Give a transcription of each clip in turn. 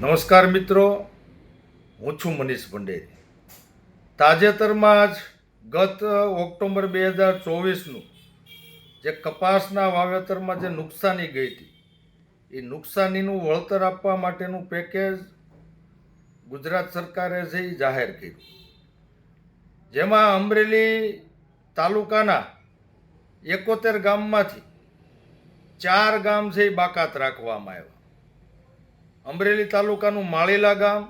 નમસ્કાર મિત્રો. હું છું મનીષ ભંડેરી. તાજેતરમાં જ ગત ઓક્ટોબર બે હજાર ચોવીસનું જે કપાસના વાવેતરમાં જે નુકસાની ગઈ હતી, એ નુકસાનીનું વળતર આપવા માટેનું પેકેજ ગુજરાત સરકારે છે જાહેર કર્યું. જેમાં અમરેલી તાલુકાના એકોતેર ગામમાંથી ચાર ગામ છે એ બાકાત રાખવામાં આવ્યા. અમરેલી તાલુકાનું માળેલા ગામ,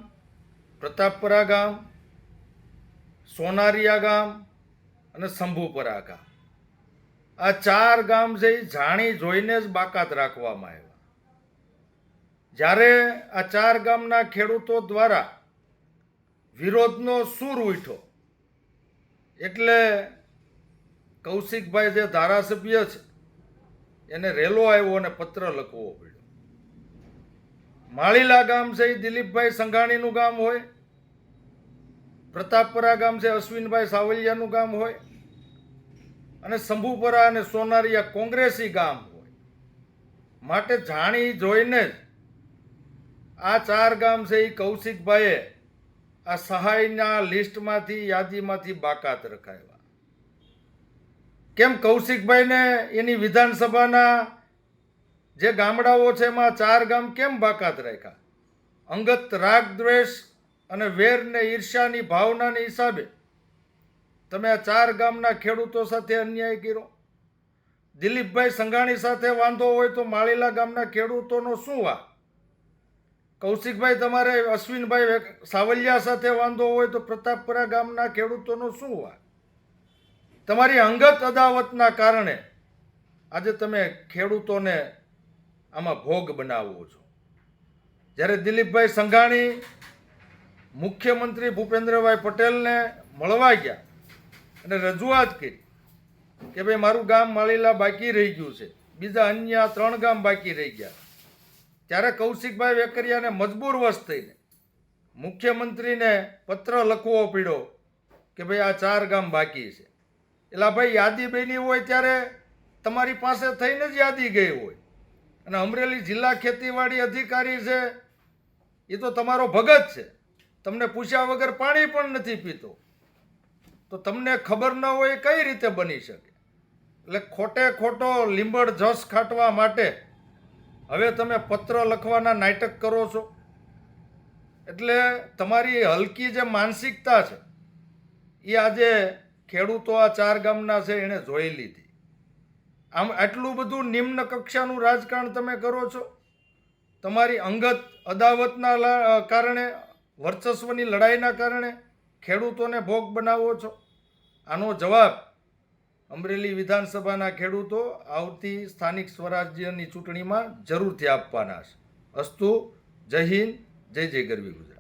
પ્રતાપપરા ગામ, સોનારિયા ગામ અને શંભુપરા ગામ. આ ચાર ગામ એ જાણી જોઈને જ બાકાત રાખવામાં આવ્યા. જ્યારે આ ચાર ગામના ખેડૂતો દ્વારા વિરોધનો સૂર ઉઠ્યો, એટલે કૌશિકભાઈ જે ધારાસભ્ય છે, એને રેલો આવ્યો અને પત્ર લખવો પડ્યો. માળીલા ગામ છે એ દિલીપભાઈ સંઘાણીનું ગામ હોય. પ્રતાપપરા ગામ છે અશ્વિનભાઈ સાવલિયાનું ગામ હોય. અને શંભુપરા અને સોનારિયા કોંગ્રેસી ગામ હોય. માટે જાણી જોઈને જ આ ચાર ગામ છે એ કૌશિકભાઈએ આ સહાયના લિસ્ટમાંથી યાદીમાંથી બાકાત રખાવ્યા. કેમ કૌશિકભાઈને એની વિધાનસભાના જે ગામડાઓ છે એમાં ચાર ગામ કેમ બાકાત રાખ્યા? અંગત, રાગ, દ્વેષ અને વેરને ઈર્ષ્યાની ભાવનાની હિસાબે. તમે આ ચાર ગામના ખેડૂતો સાથે અન્યાય કર્યો. દિલીપભાઈ સંઘાણી સાથે વાંધો હોય તો માળીલા ગામના ખેડૂતોનો શું વા કૌશિકભાઈ, તમારે અશ્વિનભાઈ સાવલિયા સાથે વાંધો હોય તો પ્રતાપપરા ગામના ખેડૂતોનો શું વા તમારી અંગત અદાવતના કારણે આજે તમે ખેડૂતોને આમાં ભોગ બનાવવો છો. જ્યારે દિલીપભાઈ સંઘાણી મુખ્યમંત્રી ભૂપેન્દ્રભાઈ પટેલને મળવા ગયા અને રજૂઆત કરી કે ભાઈ, મારું ગામ માળીલા બાકી રહી ગયું છે, બીજા અન્ય ત્રણ ગામ બાકી રહી ગયા. ત્યારે કૌશિકભાઈ વેકરિયાને મજબૂર વશ થઈને મુખ્યમંત્રીને પત્ર લખવો પીડ્યો કે ભાઈ, આ ચાર ગામ બાકી છે. એટલે ભાઈ, યાદી બની હોય ત્યારે તમારી પાસે થઈને જ યાદી ગઈ હોય. અને અમરેલી જિલ્લા ખેતીવાડી અધિકારી છે એ તો તમારો ભગત છે. તમને પૂછ્યા વગર પાણી પણ નથી પીતો. તો તમને ખબર ન હોય કઈ રીતે બની શકે? એટલે ખોટે ખોટો લીંબડ જસ ખાટવા માટે હવે તમે પત્ર લખવાના નાટક કરો છો. એટલે તમારી હલકી જે માનસિકતા છે એ આજે ખેડૂતો આ ચાર ગામના છે, એણે જોઈ લીધી. આમ આટલું બધું નિમ્ન કક્ષાનું રાજકારણ તમે કરો છો? તમારી અંગત અદાવતના કારણે, વર્ચસ્વની લડાઈના કારણે ખેડૂતોને ભોગ બનાવો છો? આનો જવાબ અમરેલી વિધાનસભાના ખેડૂતો આવતી સ્થાનિક સ્વરાજ્યની ચૂંટણીમાં જરૂરથી આપવાના છે. અસ્તુ, જય હિન્દ, જય જય ગરવી ગુજરાત.